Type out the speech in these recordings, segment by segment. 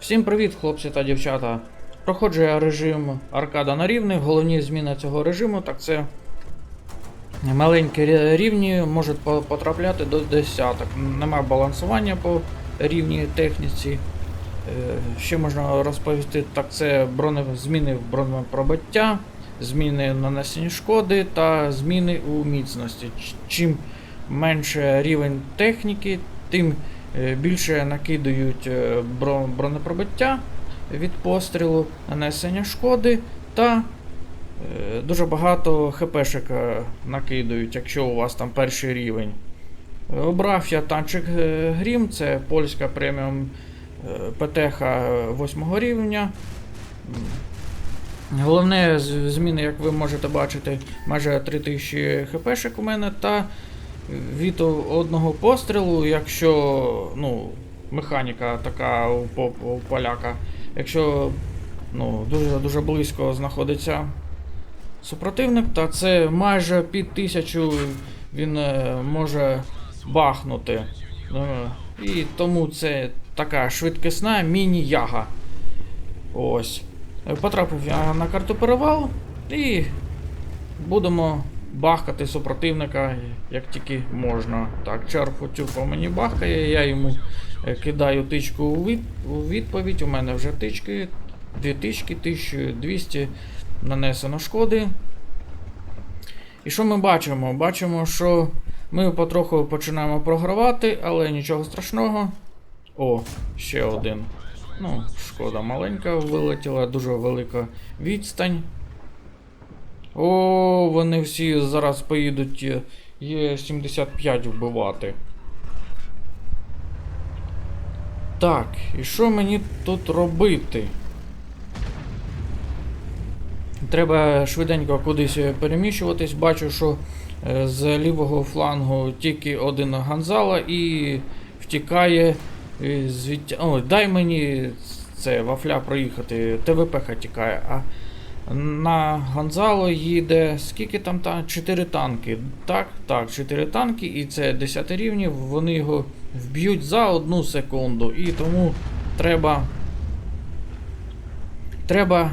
Всім привіт, хлопці та дівчата. Проходжу я режим аркада на рівних. Головні зміни цього режиму, так це маленькі рівні можуть потрапляти до десяток. Нема балансування по рівній техніці. Е, Ще можна розповісти, так це зміни в бронепробиття, зміни нанесення шкоди та зміни у міцності. Чим менше рівень техніки, тим більше накидають е, бронепробиття від пострілу, нанесення шкоди та е, дуже багато хпшек е, накидають, якщо у вас там перший рівень. Обрав я танчик е, Грім, це польська преміум е, ПТХ 8 рівня. Головне зміни, як ви можете бачити, майже 3000 хпшек у мене та від одного пострілу, якщо ну, механіка така у, у поляка, якщо ну, дуже, дуже близько знаходиться супротивник, та це майже під тисячу він е, може бахнути. Е, І тому це така швидкісна міні-яга. Ось. Потрапив я на карту перевал і будемо бахкати супротивника як тільки можна. Так, черфу цю мені бахкає, я йому е, кидаю тичку у відповідь. У мене вже тички, дві тички, 1200 нанесено шкоди. І що ми бачимо? Бачимо, що ми потроху починаємо програвати, але нічого страшного. О, ще один. Ну, шкода маленька вилетіла, дуже велика відстань. О, вони всі зараз поїдуть е, Є75 вбивати. Так, і що мені тут робити? Треба швиденько кудись переміщуватись. Бачу, що е, з лівого флангу тільки один Ганзала і втікає е, звідти. О, дай мені це вафля проїхати. ТВП тікає. А на Гонзало їде. Скільки там та? 4 танки. Так, так, 4 танки, і це 10 рівнів. Вони його вб'ють за одну секунду. І тому треба. Треба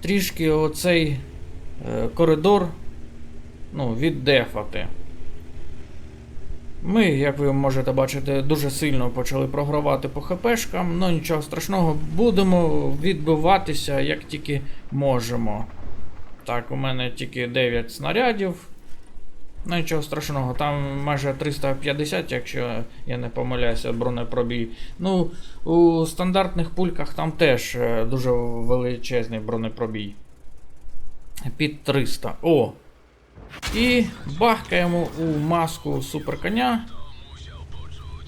трішки оцей е, коридор ну, віддефати. Ми, як ви можете бачити, дуже сильно почали програвати по ХПшкам, ну нічого страшного, будемо відбиватися як тільки можемо. Так, у мене тільки 9 снарядів. Ну нічого страшного, там майже 350, якщо я не помиляюся, бронепробій. Ну, у стандартних пульках там теж е, дуже величезний бронепробій. Під 300. О! І бахкаємо у маску суперконя.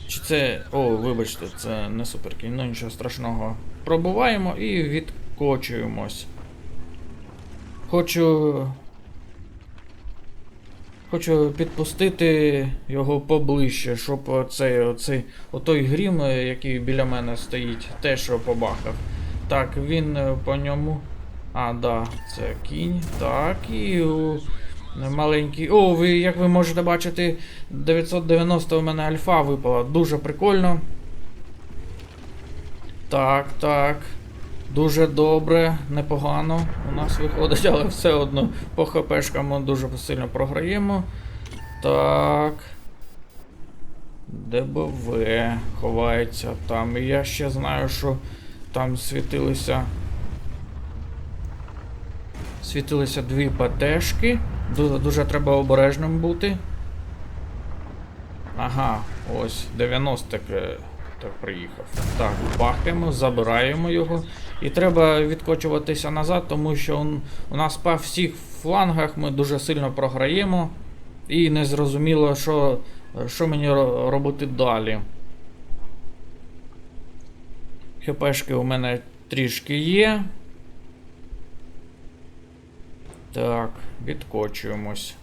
Чи це. О, вибачте, це не суперкінь, ну нічого страшного. Пробуваємо і відкочуємось. Хочу. Хочу підпустити його поближче, щоб оцей, оцей, отой грім, який біля мене стоїть, теж побахав. Так, він по ньому. А, да, це кінь. Так, і у маленький. О, ви, як ви можете бачити, 990 у мене альфа випала. Дуже прикольно. Так, так. Дуже добре, непогано у нас виходить, але все одно по хпшкам ми дуже сильно програємо. Так. ДБВ ховається там. І я ще знаю, що там світилися. Світилися дві ПТшки. Дуже, дуже треба обережним бути. Ага, ось 90 так, так приїхав. Так, бахаємо, забираємо його. І треба відкочуватися назад, тому що он, у нас по всіх флангах ми дуже сильно програємо. І не зрозуміло, що, що мені робити далі. ХПшки у мене трішки є. Так, відкочуємось.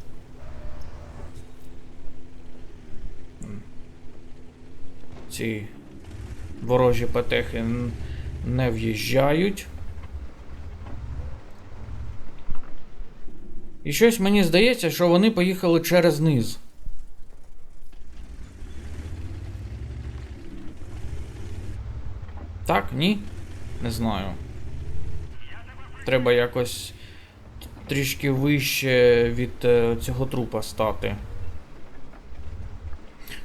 Ці ворожі патехи не в'їжджають. І щось мені здається, що вони поїхали через низ. Так, ні? Не знаю. Треба якось трішки вище від е, цього трупа стати.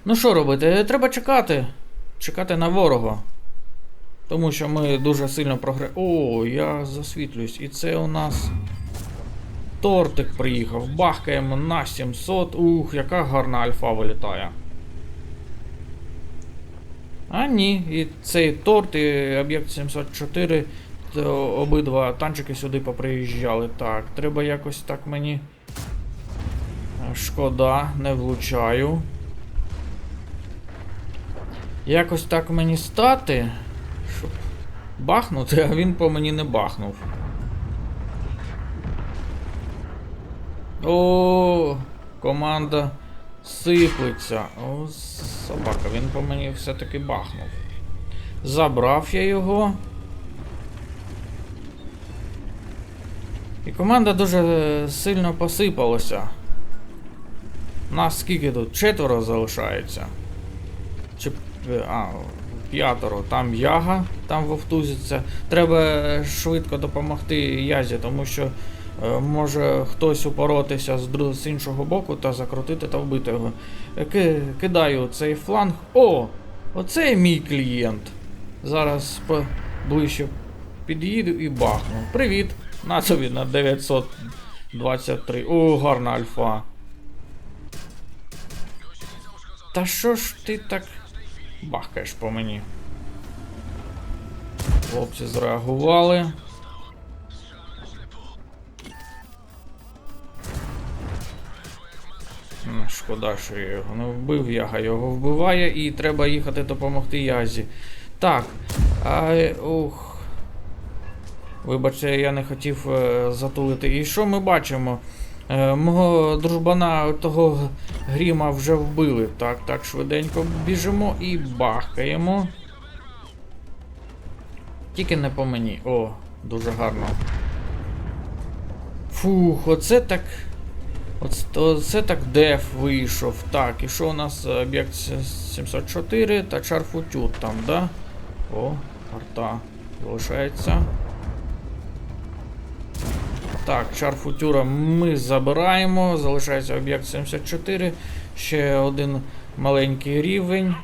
Ну що робити? Треба чекати. Чекати на ворога. Тому що ми дуже сильно програ... О, я засвітлююсь. І це у нас. Тортик приїхав. Бахкаємо на 700. Ух, яка гарна альфа вилітає. А ні, і цей торт, і об'єкт 704, то обидва танчики сюди поприїжджали. Так, треба якось так мені. Е, Шкода, не влучаю. Якось так мені стати, щоб бахнути, а він по мені не бахнув. О, команда сиплеться. О, собака, він по мені все-таки бахнув. Забрав я його. І команда дуже сильно посипалася. Нас скільки тут? Четверо залишається. Чи. е, А, п'ятеро. Там яга, там вовтузиться. Треба швидко допомогти Язі, тому що е, може хтось упоротися з, з іншого боку та закрутити та вбити його. Е, ки- Кидаю цей фланг. О! Оце мій клієнт. Зараз ближче під'їду і бахну. Привіт! На тобі на 923. О, гарна альфа. Та що ж ти так бахкаєш по мені? Хлопці зреагували. Шкода, що я його не вбив, яга його вбиває і треба їхати допомогти Язі. Так. А, ух. Вибачте, я не хотів е, затулити. І що ми бачимо? Е, мого дружбана того гріма вже вбили. Так, так, швиденько біжимо і бахкаємо. Тільки не по мені. О, дуже гарно. Фух, оце так. Оце, так деф вийшов. Так, і що у нас об'єкт 704 та чарфутюр там, да? О, арта залишається. Так, чарфутюра ми забираємо. Залишається об'єкт 74. Ще один маленький рівень.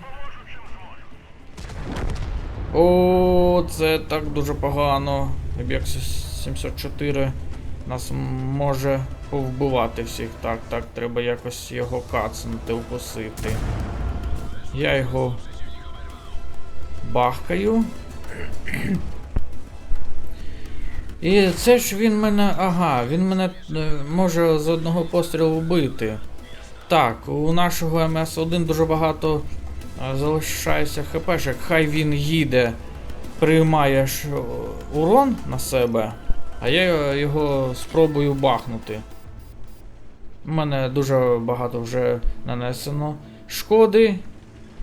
О, це так дуже погано. Об'єкт 704 нас може повбивати всіх. Так, так, треба якось його кацнути, укусити. Я його бахкаю. І це ж він мене. Ага, він мене е, може з одного пострілу вбити. Так, у нашого МС1 дуже багато е, залишається хпшек. Хай він їде, приймає е, урон на себе, а я його спробую бахнути. У мене дуже багато вже нанесено шкоди.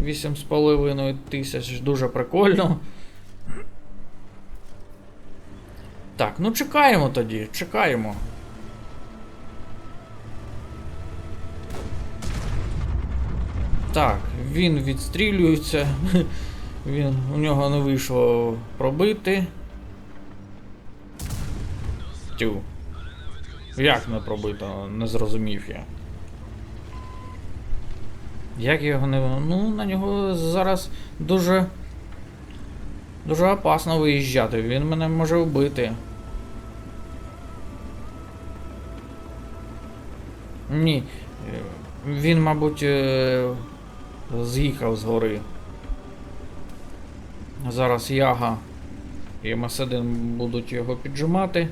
8,5 тисяч, дуже прикольно. Так, ну чекаємо тоді, чекаємо. Так, він відстрілюється. Він, у нього не вийшло пробити. Тю. Як не пробито, не зрозумів я. Як його не. Ну, на нього зараз дуже. Дуже опасно виїжджати, він мене може вбити. Ні. е, Він, мабуть, е, з'їхав з гори. Зараз Яга і М1 будуть його піджимати.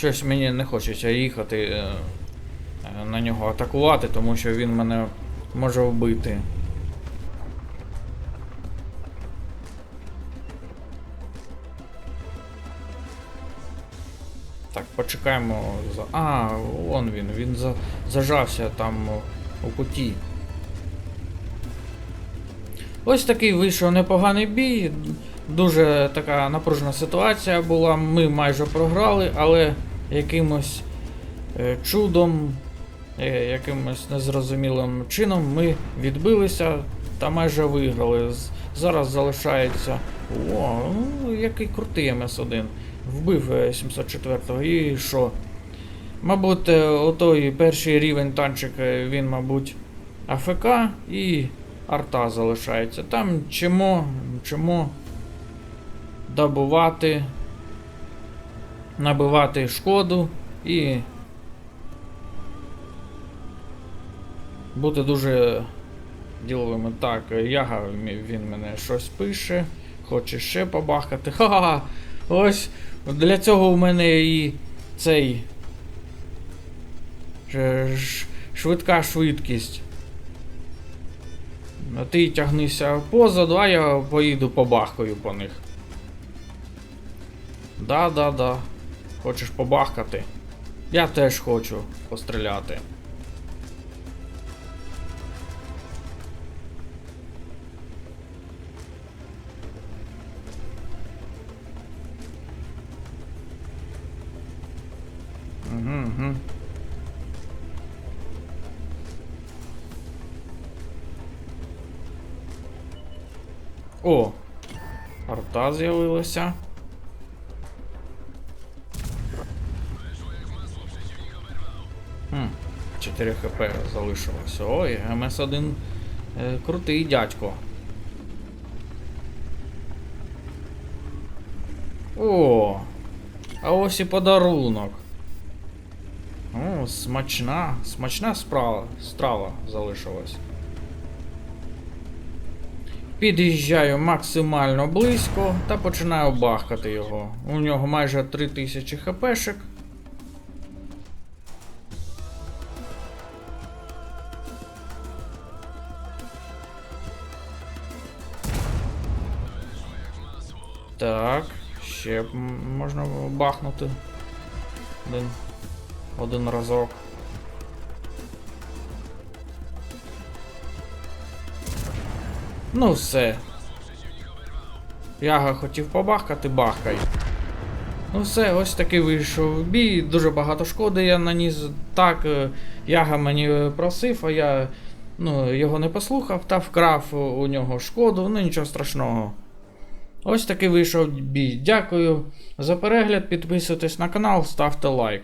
Щось мені не хочеться їхати е, на нього атакувати, тому що він мене може вбити. Так, почекаємо. за- А, вон він, він за... зажався там у куті. Ось такий вийшов непоганий бій. Дуже така напружена ситуація була. Ми майже програли, але якимось е, чудом, е, якимось незрозумілим чином ми відбилися та майже виграли. Зараз залишається. О, ну, який крутий МС1. Вбив е, 704-го. І що? Мабуть, е, отой перший рівень танчик, е, він, мабуть, АФК і арта залишається. Там чимо, чимо добувати, набивати шкоду і бути дуже діловими. Так, Яга він мене щось пише, хоче ще побахкати. Ха-ха! Ось для цього у мене і цей швидка швидкість. Ти тягнися позаду, а я поїду побахкаю по них. Да-да-да. Хочеш побахкати? Я теж хочу постріляти. О! Арта з'явилася. Хм, 4 хп залишилося. Ой, МС1 е, крутий дядько. О! А ось і подарунок. О, смачна, смачна справа, страва залишилась. Під'їжджаю максимально близько та починаю бахкати його. У нього майже 3000 хпшек. Так, ще можна бахнути. Один, один разок. Ну все. Яга хотів побахкати, бахкай. Ну все, ось такий вийшов бій. Дуже багато шкоди я наніс. Так, е, Яга мені е, просив, а я ну, його не послухав та вкрав у- у нього шкоду, ну нічого страшного. Ось такий вийшов бій. Дякую за перегляд, підписуйтесь на канал, ставте лайк.